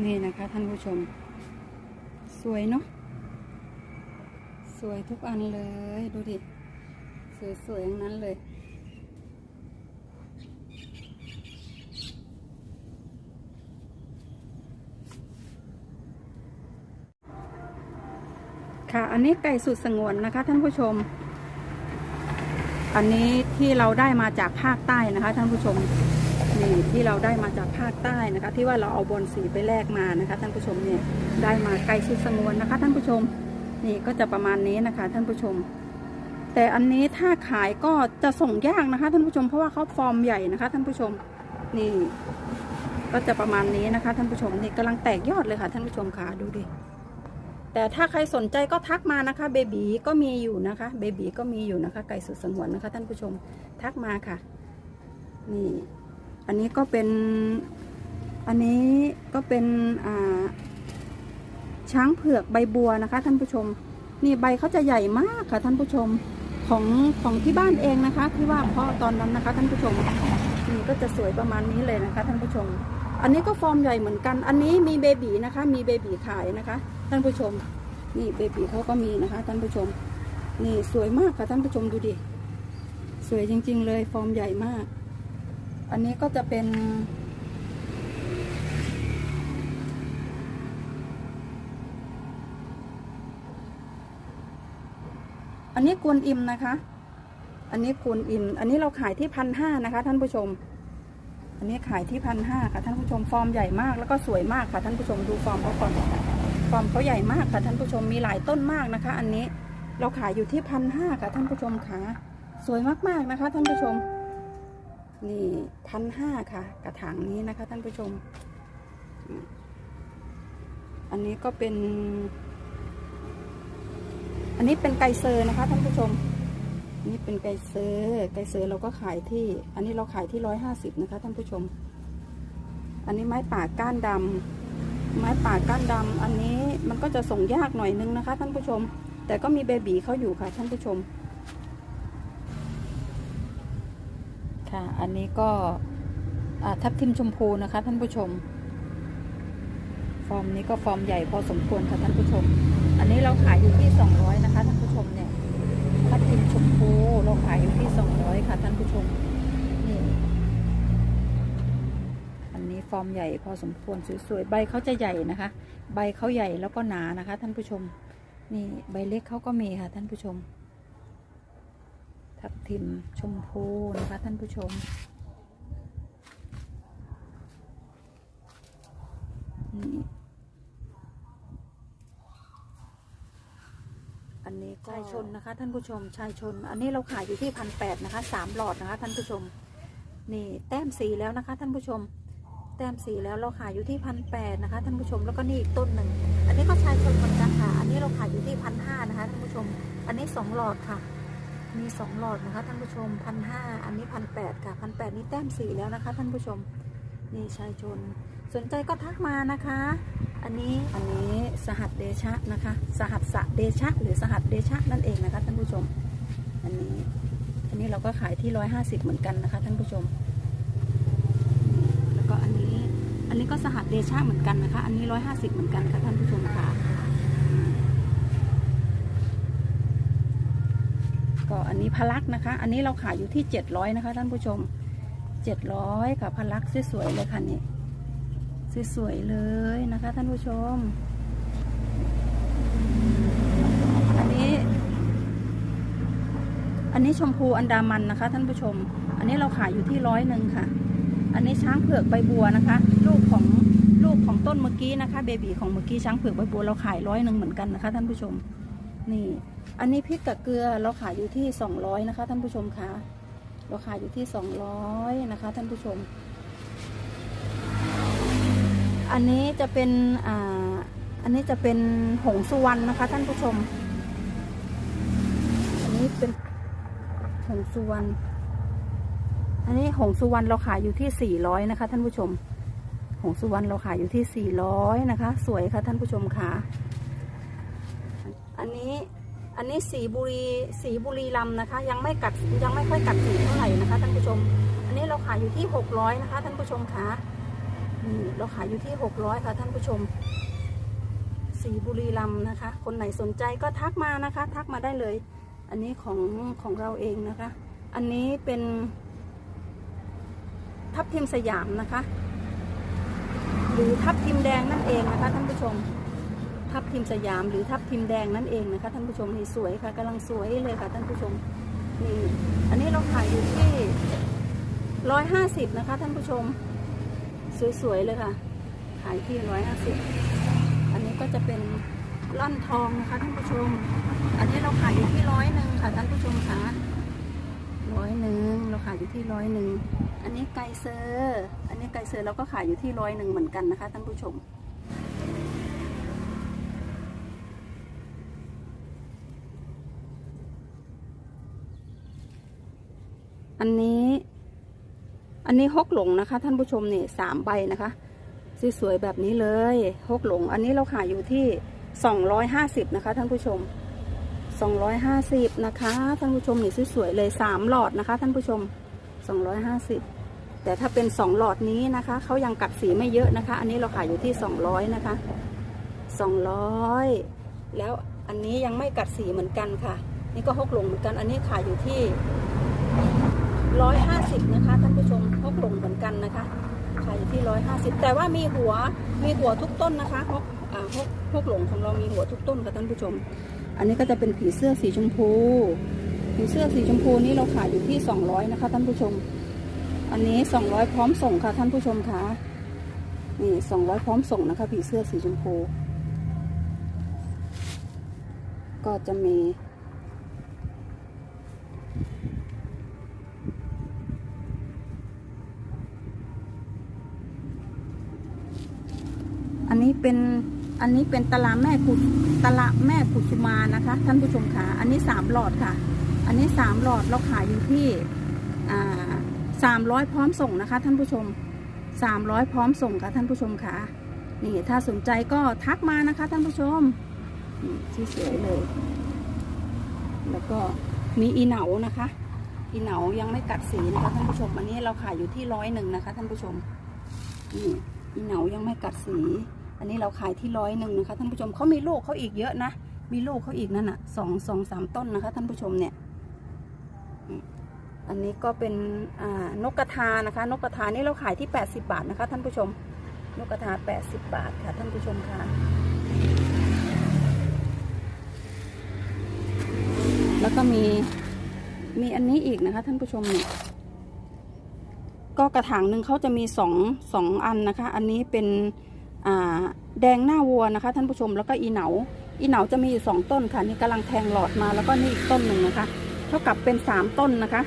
นี่นะคะท่านผู้ชม สวยเนาะสวยทุกอันเลย ดูดิ สวยๆทั้งนั้นเลยค่ะ อันนี้ไก่สุดสงวนนะคะ ท่านผู้ชม อันนี้ที่เราได้มาจากภาคใต้นะคะ ท่านผู้ชมีที่เราได้มาจากภาคใต้นะคะ ที่ว่าเราเอาบอลสีไปแลกมานะคะท่านผู้ชมเนี่ยได้มาไก่สุดสงวนนะคะ ท่านผู้ชมนี่ก็จะประมาณนี้นะคะ ท่านผู้ชม แต่อันนี้ถ้าขายก็จะส่งยากนะคะ ท่านผู้ชมเพราะว่าเขาฟอร์มใหญ่นะคะ ท่านผู้ชมนี่ ก็จะประมาณนี้นะคะ ท่านผู้ชมนี่กำลังแตกยอดเลยค่ะ ท่านผู้ชมค่ะดูดิแต่ถ้าใครสนใจก็ทักมานะคะเบบีก็มีอยู่นะคะเบบีก็มีอยู่นะคะ ไก่สุดสงวนนะคะ ท่านผู้ชมทักมาค่ะ นี่ อันนี้ก็เป็นอันนี้ก็เป็นช้างเผือกใบบัวนะคะ ท่านผู้ชม นี่ใบเขาจะใหญ่มากค่ะท่านผู้ชมของของที่บ้านเองนะคะที่ว่าเพาะตอนนั้นนะคะ ท่านผู้ชมนี่ก็จะสวยประมาณนี้เลยนะคะ ท่านผู้ชม อันนี้ก็ฟอร์มใหญ่เหมือนกัน อันนี้มีเบบีนะคะ มีเบบีขายนะคะ ท่านผู้ชม นี่เบบีเขาก็มีนะคะ ท่านผู้ชม นี่สวยมากค่ะท่านผู้ชมดูดิสวยจริง ๆ เลยฟอร์มใหญ่มาก อันนี้ก็จะเป็น อันนี้กวนอิมนะคะ อันนี้กวนอิม อันนี้เราขายที่พันห้านะคะ ท่านผู้ชม อันนี้ขายที่พันห้าค่ะท่านผู้ชม ฟอร์มใหญ่มากแล้วก็สวยมากค่ะท่านผู้ชมดูฟอร์มเขาก่อนฟอร์มเขาใหญ่มากค่ะท่านผู้ชมมีหลายต้นมากนะคะ อันนี้เราขายอยู่ที่พันห้าค่ะท่านผู้ชมค่ะ สวยมากๆนะคะ ท่านผู้ชม นี่พันห้าค่ะ กระถางนี้นะคะท่านผู้ชม อันนี้ก็เป็น อันนี้เป็นไกเซอร์นะคะท่านผู้ชม นี่เป็นไกเซอร์ไกเซอร์เราก็ขายที่ อันนี้เราขายที่ร้อยห้าสิบนะคะท่านผู้ชม อันนี้ไม้ป่าก้านดำไม้ป่าก้านดำอันนี้มันก็จะส่งยากหน่อยนึงนะคะ ท่านผู้ชม แต่ก็มีเบบีเขาอยู่ค่ะท่านผู้ชม ค่ะ อันนี้ก็ทับทิมชมพูนะคะ ท่านผู้ชม ฟอร์มนี้ก็ฟอร์มใหญ่พอสมควรค่ะท่านผู้ชม อันนี้เราขายอยู่ที่ 200 นะคะท่านผู้ชมเนี่ยทับทิมชมพูเราขายอยู่ที่ 200 ค่ะท่านผู้ชมนี่อันนี้ฟอร์มใหญ่พอสมควรสวยๆใบเขาจะใหญ่นะคะ ใบเขาใหญ่แล้วก็หนานะคะ ท่านผู้ชม นี่ใบเล็กเขาก็มีค่ะท่านผู้ชม ทับทิมชมพูนะคะท่านผู้ชม นี่อันนี้ชายชนนะคะ ท่านผู้ชมชายชน อันนี้เราขายอยู่ที่พันแปดนะคะสามหลอดนะคะ ท่านผู้ชม นี่แต้มสีแล้วนะคะ ท่านผู้ชม แต้มสีแล้วเราขายอยู่ที่พันแปดนะคะ ท่านผู้ชมแล้วก็นี่อีกต้นหนึ่งอันนี้ก็ชายชนเหมือนกันค่ะ อันนี้เราขายอยู่ที่พันห้านะคะท่านผู้ชม อันนี้สองหลอดค่ะ มีสองหลอดนะคะท่านผู้ชมพันห้าอันนี้พันแปดค่ะพันแปดนี่แต้มสีแล้วนะคะ ท่านผู้ชมนี่ชายชน สนใจก็ทักมานะคะ อันนี้อันนี้สหัสเดชะนะคะ สหัสสะเดชะ หรือสหัสเดชะนั่นเองนะคะท่านผู้ชม อันนี้อันนี้เราก็ขายที่ร้อยห้าสิบเหมือนกันนะคะ ท่านผู้ชม แล้วก็อันนี้อันนี้ก็สหัสเดชะเหมือนกันนะคะ อันนี้ร้อยห้าสิบเหมือนกันค่ะท่านผู้ชมค่ะ ก็อันนี้พลักนะคะ อันนี้เราขายอยู่ที่เจ็ดร้อยนะคะ ท่านผู้ชมเจ็ดร้อยค่ะพลักสวยๆเลยค่ะนี่สวยๆเลยนะคะ ท่านผู้ชม อันนี้ อันนี้ชมพูอันดามันนะคะ ท่านผู้ชม อันนี้เราขายอยู่ที่ร้อยหนึ่งค่ะ อันนี้ช้างเผือกใบบัวนะคะ ลูกของลูกของต้นเมื่อกี้นะคะ เบบีของเมื่อกี้ช้างเผือกใบบัวเราขายร้อยหนึ่งเหมือนกันนะคะ ท่านผู้ชม นี่ อันนี้พริกกับเกลือเราขายอยู่ที่สองร้อยนะคะ ท่านผู้ชมคะเราขายอยู่ที่สองร้อยนะคะ ท่านผู้ชม อันนี้จะเป็นอ่าอันนี้จะเป็นหงสุวรรณนะคะ ท่านผู้ชม อันนี้เป็นหงสุวรรณอันนี้หงสุวรรณเราขายอยู่ที่สี่ร้อยนะคะ ท่านผู้ชม หงสุวรรณเราขายอยู่ที่สี่ร้อยนะคะ สวยค่ะท่านผู้ชมค่ะ อันนี้สีบุรีสีบุรีลำนะคะ ยังไม่กัดยังไม่ค่อยกัดสีเท่าไหร่นะคะท่านผู้ชม อันนี้เราขายอยู่ที่หกร้อยนะคะท่านผู้ชมคะนี่เราขายอยู่ที่หกร้อยค่ะท่านผู้ชม สีบุรีรัมย์นะคะ คนไหนสนใจก็ทักมานะคะ ทักมาได้เลย อันนี้ของของเราเองนะคะ อันนี้เป็น ทับทิมสยามนะคะ หรือทับทิมแดงนั่นเองนะคะท่านผู้ชม ทับทิมสยามหรือทับทิมแดงนั่นเองนะคะท่านผู้ชมนี่สวยค่ะกำลังสวยเลยค่ะท่านผู้ชมนี่อันนี้เราขายอยู่ที่ร้อยห้าสิบนะคะท่านผู้ชม สวยๆเลยค่ะ ขายที่ร้อยห้าสิบอันนี้ก็จะเป็นล่อนทองนะคะท่านผู้ชม อันนี้เราขายอยู่ที่ร้อยหนึ่งค่ะท่านผู้ชมคะร้อยหนึ่งเราขายอยู่ที่ร้อยหนึ่งอันนี้ไก่เซอร์ อันนี้ไก่เซอร์เราก็ขายอยู่ที่ร้อยหนึ่งเหมือนกันนะคะท่านผู้ชม อันนี้ อันนี้ฮกหลงนะคะ ท่านผู้ชมนี่สามใบนะคะสวยๆแบบนี้เลยฮกหลง อันนี้เราขายอยู่ที่สองร้อยห้าสิบนะคะ ท่านผู้ชมสองร้อยห้าสิบนะคะ ท่านผู้ชมนี่สวยๆเลยสามหลอดนะคะ ท่านผู้ชมสองร้อยห้าสิบแต่ถ้าเป็นสองหลอดนี้นะคะเขายังกัดสีไม่เยอะนะคะ อันนี้เราขายอยู่ที่สองร้อยนะคะสองร้อยแล้วอันนี้ยังไม่กัดสีเหมือนกันค่ะ นี่ก็ฮกหลงเหมือนกัน อันนี้ขายอยู่ที่ ร้อยห้าสิบนะคะท่านผู้ชมพกหลงเหมือนกันนะคะขายอยู่ที่ร้อยห้าสิบแต่ว่ามีหัวมีหัวทุกต้นนะคะพกอ่าพกพกหลงของเรามีหัวทุกต้นค่ะท่านผู้ชม อันนี้ก็จะเป็นผีเสื้อสีชมพู ผีเสื้อสีชมพูนี้เราขายอยู่ที่สองร้อยนะคะท่านผู้ชม อันนี้สองร้อยพร้อมส่งค่ะท่านผู้ชมคะนี่สองร้อยพร้อมส่งนะคะผีเสื้อสีชมพู ก็จะมี เป็นอันนี้เป็นตลาแม่กุตลาแม่กุสุมานะคะ ท่านผู้ชมค่ะ อันนี้สามหลอดค่ะ อันนี้สามหลอดเราขายอยู่ที่สามร้อยพร้อมส่งนะคะ ท่านผู้ชมสามร้อยพร้อมส่งค่ะท่านผู้ชมค่ะนี่ถ้าสนใจก็ทักมานะคะ ท่านผู้ชมสวยๆเลย แล้วก็มีอีเหนานะคะ อีเหนายังไม่กัดสีนะคะท่านผู้ชม อันนี้เราขายอยู่ที่ร้อยหนึ่งนะคะ ท่านผู้ชมนี่อีเหนายังไม่กัดสี อันนี้เราขายที่ร้อยหนึ่งนะคะท่านผู้ชมเขามีลูกเขาอีกเยอะนะ มีลูกเขาอีกนั่นอะสองสองสามต้นนะคะท่านผู้ชมเนี่ย อันนี้ก็เป็นอ่านกกระทานะคะ นกกระทานี่เราขายที่แปดสิบาทนะคะท่านผู้ชม นกกระทาแปดสิบบาทค่ะท่านผู้ชมค่ะแล้วก็มีมีอันนี้อีกนะคะ ท่านผู้ชมเนี่ยก็กระถางหนึ่งเขาจะมีสองสองอันนะคะ อันนี้เป็น แดงหน้าวัวนะคะ ท่านผู้ชมแล้วก็อีเหนา อีเหนาจะมีอยู่สองต้นค่ะ นี่กำลังแทงหลอดมาแล้วก็นี่อีกต้นหนึ่งนะคะ เท่ากับเป็นสามต้นนะคะ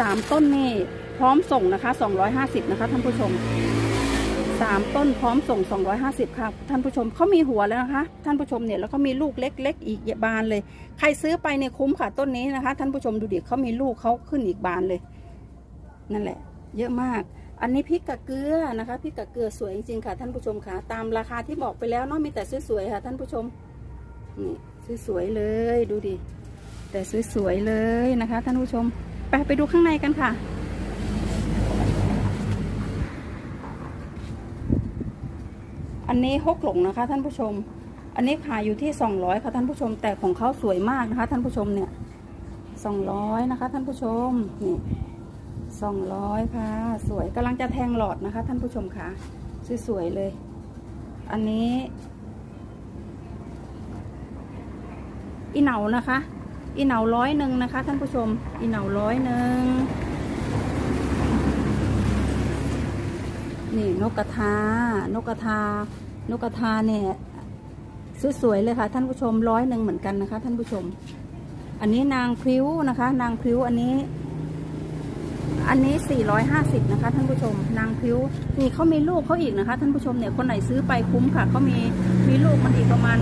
สามต้นนี่พร้อมส่งนะคะสองร้อยห้าสิบนะคะท่านผู้ชมสามต้นพร้อมส่งสองร้อยห้าสิบค่ะท่านผู้ชมเขามีหัวแล้วนะคะ ท่านผู้ชมเนี่ยแล้วก็มีลูกเล็ก ๆ อีกบานเลย ใครซื้อไปเนี่ยคุ้มค่ะต้นนี้นะคะ ท่านผู้ชมดูดิเขามีลูกเขาขึ้นอีกบานเลย นั่นแหละ เยอะมาก อันนี้พริกกับเกลือนะคะพริกกับเกลือสวยจริงๆค่ะ ท่านผู้ชมค่ะ ตามราคาที่บอกไปแล้วเนาะมีแต่สวยๆค่ะ ท่านผู้ชมนี่สวยๆเลยดูดิแต่สวยๆเลยนะคะ ท่านผู้ชมไปไปดูข้างในกันค่ะ อันนี้ฮกหลงนะคะ ท่านผู้ชม อันนี้ขายอยู่ที่สองร้อยค่ะท่านผู้ชมแต่ของเขาสวยมากนะคะ ท่านผู้ชมเนี่ยสองร้อยนะคะ ท่านผู้ชมนี่ สองร้อยค่ะ สวยกำลังจะแทงหลอดนะคะ ท่านผู้ชมคะสวยๆเลย อันนี้ อีเหนานะคะ อีเหนาร้อยหนึ่งนะคะ ท่านผู้ชม อีเหนาร้อยหนึ่งนี่นกกระทานกกระทานกกระทาเนี่ยสวยๆเลยค่ะ ท่านผู้ชมร้อยหนึ่งเหมือนกันนะคะ ท่านผู้ชม อันนี้นางพริ้วนะคะ นางพริ้วอันนี้ อันนี้ 450 นะคะ ท่านผู้ชม นางพิ้วนี่เขามีลูกเขาอีกนะคะ ท่านผู้ชมเนี่ยคนไหนซื้อไปคุ้มค่ะเขามีมีลูกมันอีกประมาณ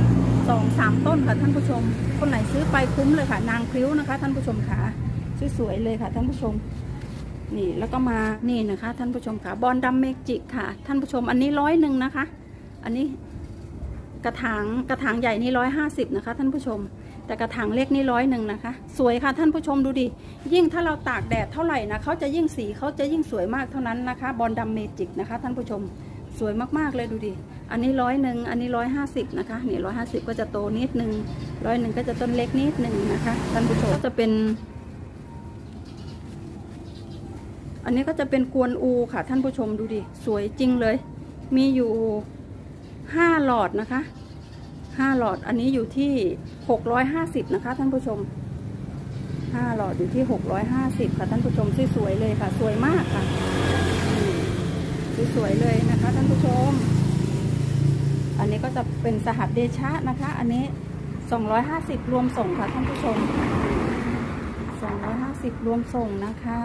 สองสามต้นค่ะท่านผู้ชม คนไหนซื้อไปคุ้มเลยค่ะ นางพิ้วนะคะ ท่านผู้ชมค่ะสวยๆเลยค่ะ ท่านผู้ชม นี่แล้วก็มานี่นะคะ ท่านผู้ชมค่ะบอลดัมเมจิกค่ะ ท่านผู้ชมอันนี้ร้อยหนึ่งนะคะ อันนี้กระถางกระถางใหญ่นี่ร้อยห้าสิบนะคะ ท่านผู้ชม แต่กระถางเล็กนี่ร้อยหนึ่งนะคะ สวยค่ะท่านผู้ชมดูดิ ยิ่งถ้าเราตากแดดเท่าไหร่นะเขาจะยิ่งสีเขาจะยิ่งสวยมากเท่านั้นนะคะ บอลดัมเมจิกนะคะ ท่านผู้ชมสวยมากๆเลยดูดิ อันนี้ร้อยหนึ่งอันนี้ร้อยห้าสิบนะคะนี่ร้อยห้าสิบก็จะโตนิดนึงร้อยหนึ่งก็จะต้นเล็กนิดหนึ่งนะคะ ท่านผู้ชมก็จะเป็น อันนี้ก็จะเป็นกวนอูค่ะ ท่านผู้ชมดูดิ สวยจริงเลย มีอยู่ห้าหลอดนะคะ ห้าหลอดอันนี้อยู่ที่หกร้อยห้าสิบนะคะ ท่านผู้ชมห้าหลอดอยู่ที่หกร้อยห้าสิบค่ะ ท่านผู้ชมสวยๆเลยค่ะ สวยมากค่ะสวยๆเลยนะคะ ท่านผู้ชม อันนี้ก็จะเป็นสหัสเดชะนะคะ อันนี้สองร้อยห้าสิบรวมส่งค่ะ ท่านผู้ชมสองร้อยห้าสิบรวมส่งนะคะ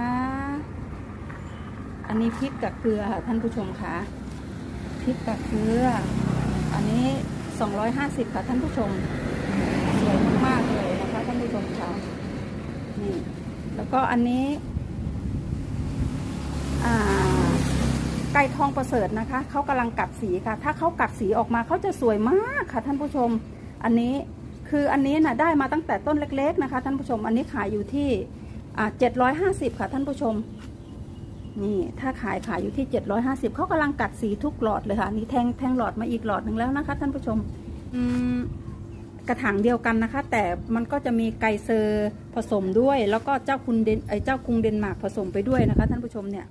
อันนี้พริกกับเกลือค่ะท่านผู้ชมค่ะพริกกับเกลือ อันนี้ 250 ค่ะท่านผู้ชม สวยมากๆเลยนะคะท่านผู้ชมค่ะนี่แล้วก็อันนี้ไก่ทองประเสริฐนะคะเขากำลังกัดสีค่ะ ถ้าเขากัดสีออกมาเขาจะสวยมากค่ะ ท่านผู้ชม อันนี้คืออันนี้นะได้มาตั้งแต่ต้นเล็ก ๆ นะคะ ท่านผู้ชม อันนี้ขายอยู่ที่อ่า750ค่ะท่านผู้ชม นี่ถ้าขายขายอยู่ที่ 750เขากำลังกัดสีทุกหลอดเลยค่ะนี่แทงแทงหลอดมาอีกหลอดหนึ่งแล้วนะคะ ท่านผู้ชมอืมกระถางเดียวกันนะคะ แต่มันก็จะมีไกเซอร์ผสมด้วย แล้วก็เจ้าคุณเดนไอเจ้ากรุงเดนมาร์กผสมไปด้วยนะคะ ท่านผู้ชมเนี่ย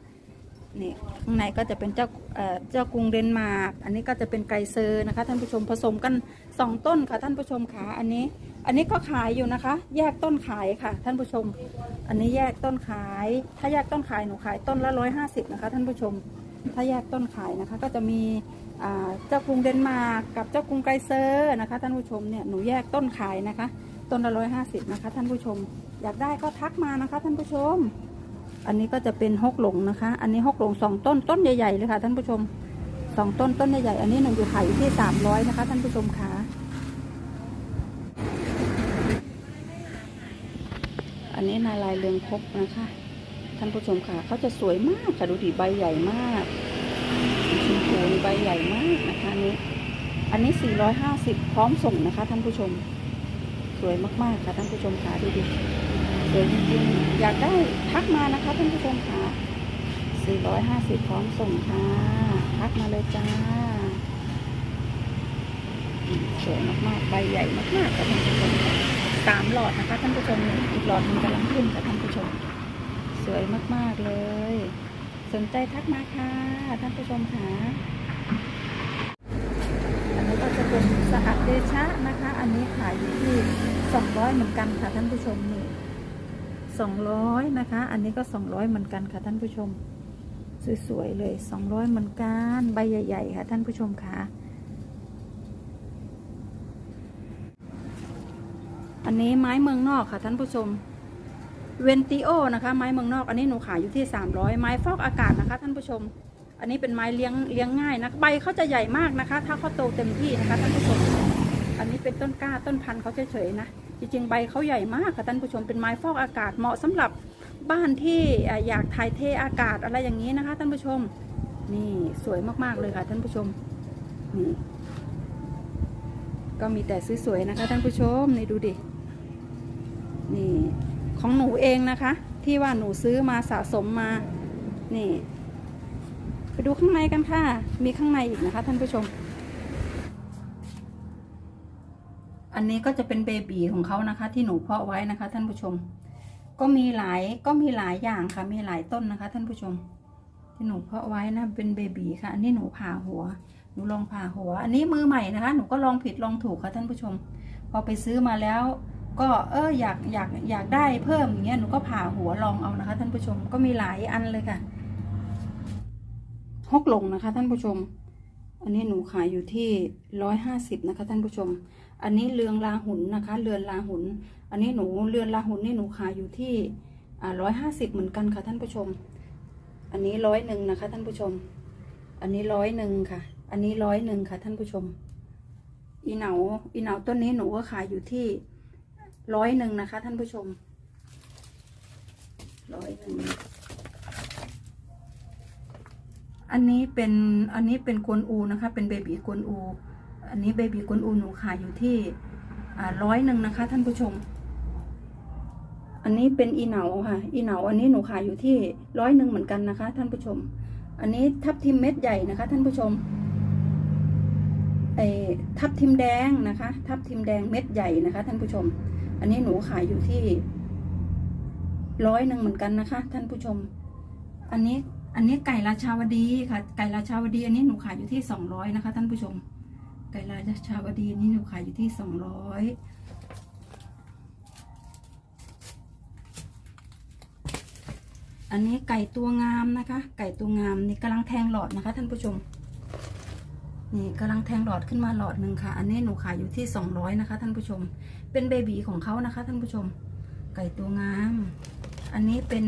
นี่ข้างในก็จะเป็นเจ้าเอ่อเจ้ากรุงเดนมาร์กอันนี้ก็จะเป็นไกเซอร์นะคะ ท่านผู้ชมผสมกันสองต้นค่ะท่านผู้ชมขาอันนี้ อันนี้ก็ขายอยู่นะคะ แยกต้นขายค่ะ ท่านผู้ชม อันนี้แยกต้นขาย ถ้าแยกต้นขายหนูขายต้นละร้อยห้าสิบนะคะ ท่านผู้ชม ถ้าแยกต้นขายนะคะ ก็จะมีเจ้ากรุงเดนมาร์กกับเจ้ากรุงไกเซอร์นะคะ ท่านผู้ชมเนี่ยหนูแยกต้นขายนะคะ ต้นละร้อยห้าสิบนะคะ ท่านผู้ชม อยากได้ก็ทักมานะคะ ท่านผู้ชม อันนี้ก็จะเป็นฮกหลงนะคะ อันนี้ฮกหลงสองต้นต้นใหญ่ๆเลยค่ะ ท่านผู้ชมสองต้นต้นใหญ่ๆอันนี้หนูอยู่ขายอยู่ที่สามร้อยนะคะ ท่านผู้ชมค่ะ นนี้นาลายเรืองพบนะคะ ท่านผู้ชมค่ะเขาจะสวยมากค่ะดูดิใบใหญ่มากชมพูนี่ใบใหญ่มากนะคะอันนี้ อันนี้ 450 พร้อมส่งนะคะ ท่านผู้ชม สวยมากๆค่ะท่านผู้ชมค่ะดูดิสวยจริงๆอยากได้ทักมานะคะ ท่านผู้ชมค่ะ450 พร้อมส่งค่ะทักมาเลยจ้าสวยมากๆ ใบใหญ่มากๆค่ะท่านผู้ชม สามหลอดนะคะท่านผู้ชมนี่อีกหลอดหนึงกำลังขึ้นค่ะท่านผู้ชม สวยมาก ๆ เลย สนใจทักมาค่ะท่านผู้ชมค่ะอันนี้ก็จะเป็นสหัสเดชะนะคะ อันนี้ขายอยู่ที่200เหมือนกันค่ะท่านผู้ชมนี่200นะคะ อันนี้ก็200เหมือนกันค่ะท่านผู้ชม สวยๆเลย200เหมือนกันใบใหญ่ ๆ ค่ะท่านผู้ชมค่ะ อันนี้ไม้เมืองนอกค่ะท่านผู้ชมเวนติโอนะคะ ไม้เมืองนอกอันนี้หนูขายอยู่ที่ 300 ไม้ฟอกอากาศนะคะ ท่านผู้ชม อันนี้เป็นไม้เลี้ยงเลี้ยงง่ายนะใบเขาจะใหญ่มากนะคะ ถ้าเขาโตเต็มที่นะคะท่านผู้ชม อันนี้เป็นต้นกล้าต้นพันธุ์เขาเฉยๆนะจริงๆใบเขาใหญ่มากค่ะท่านผู้ชมเป็นไม้ฟอกอากาศเหมาะสำหรับบ้านที่อะอยากถ่ายเทอากาศอะไรอย่างนี้นะคะ ท่านผู้ชม นี่สวยมากๆเลยค่ะท่านผู้ชมนี่ก็มีแต่สวยๆนะคะ ท่านผู้ชมนี่ดูดิ นี่ของหนูเองนะคะ ที่ว่าหนูซื้อมาสะสมมา นี่ ไปดูข้างในกันค่ะ มีข้างในอีกนะคะท่านผู้ชม อันนี้ก็จะเป็นเบบีของเขานะคะ ที่หนูเพาะไว้นะคะ ท่านผู้ชม ก็มีหลายก็มีหลายอย่างค่ะ มีหลายต้นนะคะ ท่านผู้ชม ที่หนูเพาะไว้นะเป็นเบบีค่ะ อันนี้หนูผ่าหัว หนูลองผ่าหัว อันนี้มือใหม่นะคะ หนูก็ลองผิดลองถูกค่ะท่านผู้ชม พอไปซื้อมาแล้ว ก็เอออยากอยากอยากได้เพิ่มอย่างเงี้ยหนูก็ผ่าหัวลองเอานะคะ ท่านผู้ชมก็มีหลายอันเลยค่ะฮกหลงนะคะ ท่านผู้ชม อันนี้หนูขายอยู่ที่ร้อยห้าสิบนะคะ ท่านผู้ชม อันนี้เรืองลาหุนนะคะ เรือนลาหุน อันนี้หนูเรือนลาหุนนี่หนูขายอยู่ที่อ่าร้อยห้าสิบเหมือนกันค่ะท่านผู้ชม อันนี้ร้อยหนึ่งนะคะ ท่านผู้ชม อันนี้ร้อยหนึ่งค่ะ อันนี้ร้อยหนึ่งค่ะ ท่านผู้ชม อีเหนาอีเหนาต้นนี้หนูก็ขายอยู่ที่ ร้อยหนึ่งนะคะ ท่านผู้ชมร้อยหนึ่งอันนี้เป็นอันนี้เป็นกวนอูนะคะ เป็นเบบีกวนอู อันนี้เบบีกวนอูหนูขายอยู่ที่ร้อยหนึ่งนะคะ ท่านผู้ชม อันนี้เป็นอีเหนาค่ะ อีเหนาอันนี้หนูขายอยู่ที่ร้อยหนึ่งเหมือนกันนะคะ ท่านผู้ชม อันนี้ทับทิมเม็ดใหญ่นะคะ ท่านผู้ชมไอ้ทับทิมแดงนะคะ ทับทิมแดงเม็ดใหญ่นะคะ ท่านผู้ชม อันนี้หนูขายอยู่ที่ร้อยหนึ่งเหมือนกันนะคะ ท่านผู้ชม อันนี้อันนี้ไก่ราชาวดีค่ะ ไก่ราชาวดี อันนี้หนูขายอยู่ที่สองร้อยนะคะ ท่านผู้ชม ไก่ราชาวดีนนี้หนูขายอยู่ที่สองร้อยอันนี้ไก่ตัวงามนะคะ ไก่ตัวงามนี่กำลังแทงหลอดนะคะ ท่านผู้ชม นี่กำลังแทงหลอดขึ้นมาหลอดหนึ่งค่ะ อันนี้หนูขายอยู่ที่สองร้อยนะคะ ท่านผู้ชม เป็นเบบีของเขานะคะ ท่านผู้ชม ไก่ตัวงาม อันนี้เป็น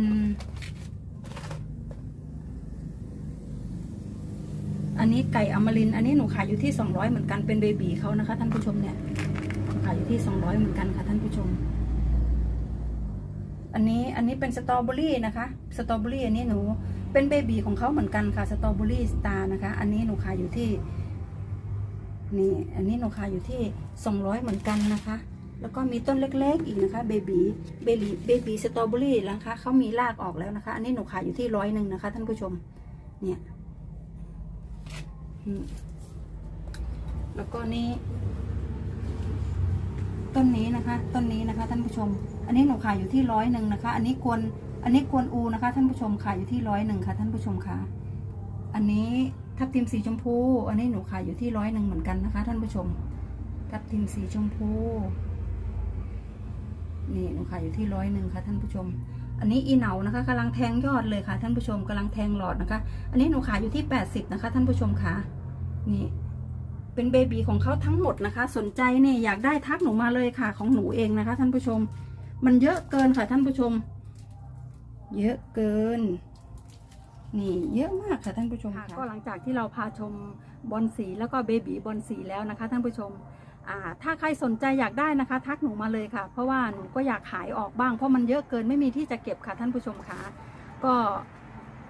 อันนี้ไก่อมริน อันนี้หนูขายอยู่ที่สองร้อยเหมือนกันเป็นเบบีเขานะคะ ท่านผู้ชมเนี่ยขายอยู่ที่สองร้อยเหมือนกันค่ะ ท่านผู้ชม อันนี้อันนี้เป็นสตรอเบอรี่นะคะ สตรอเบอรี่อันนี้หนูเป็นเบบีของเขาเหมือนกันค่ะ สตรอเบอรี่สตาร์นะคะ อันนี้หนูขายอยู่ที่ นี่อันนี้หนูขายอยู่ที่สองร้อยเหมือนกันนะคะ แล้วก็มีต้นเล็กๆอีกนะคะเบบีเบบีเบบีสตรอเบอรี่นะคะเขามีรากออกแล้วนะคะ อันนี้หนูขายอยู่ที่ร้อยหนึ่งนะคะ ท่านผู้ชมเนี่ยแล้วก็นี่ต้นนี้นะคะ ต้นนี้นะคะ ท่านผู้ชม อันนี้หนูขายอยู่ที่ร้อยหนึ่งนะคะ อันนี้กวนอันนี้กวนอูนะคะ ท่านผู้ชมขายอยู่ที่ร้อยหนึ่งค่ะ ท่านผู้ชมค่ะ อันนี้ ทับทิมสีชมพู อันนี้หนูขายอยู่ที่ร้อยหนึ่งเหมือนกันนะคะ ท่านผู้ชม ทับทิมสีชมพู นี่หนูขายอยู่ที่ร้อยหนึ่งค่ะ ท่านผู้ชม อันนี้อีเหนานะคะกำลังแทงยอดเลยค่ะ ท่านผู้ชมกำลังแทงหลอดนะคะ อันนี้หนูขายอยู่ที่แปดสิบนะคะ ท่านผู้ชมค่ะ นี่เป็นเบบีของเขาทั้งหมดนะคะ สนใจเนี่ยอยากได้ทักหนูมาเลยค่ะ ของหนูเองนะคะ ท่านผู้ชม มันเยอะเกินค่ะท่านผู้ชม เยอะเกิน นี่เยอะมากค่ะท่านผู้ชมค่ะก็หลังจากที่เราพาชมบอลสีแล้วก็เบบีบอลสีแล้วนะคะ ท่านผู้ชมอ่าถ้าใครสนใจอยากได้นะคะ ทักหนูมาเลยค่ะ เพราะว่าหนูก็อยากขายออกบ้าง เพราะมันเยอะเกินไม่มีที่จะเก็บค่ะท่านผู้ชมค่ะก็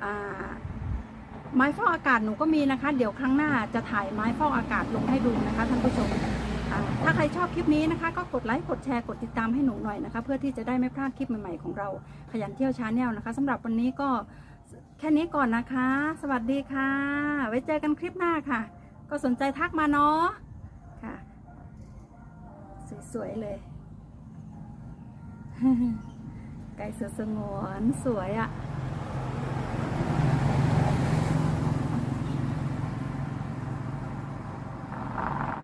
อ่าไม้ฟอกอากาศหนูก็มีนะคะ เดี๋ยวครั้งหน้าจะถ่ายไม้ฟอกอากาศลงให้ดูนะคะ ท่านผู้ชมอ่าถ้าใครชอบคลิปนี้นะคะ ก็กดไลค์กดแชร์กดติดตามให้หนูหน่อยนะคะ เพื่อที่จะได้ไม่พลาดคลิปใหม่ๆของเราขยันเที่ยวชาแนลนะคะสำหรับวันนี้ก็ แค่นี้ก่อนนะคะ สวัสดีค่ะ ไว้เจอกันคลิปหน้าค่ะ ก็สนใจทักมาเนาะค่ะ สวยๆ เลย ไก่เสือสงวนสวยอะ่ะ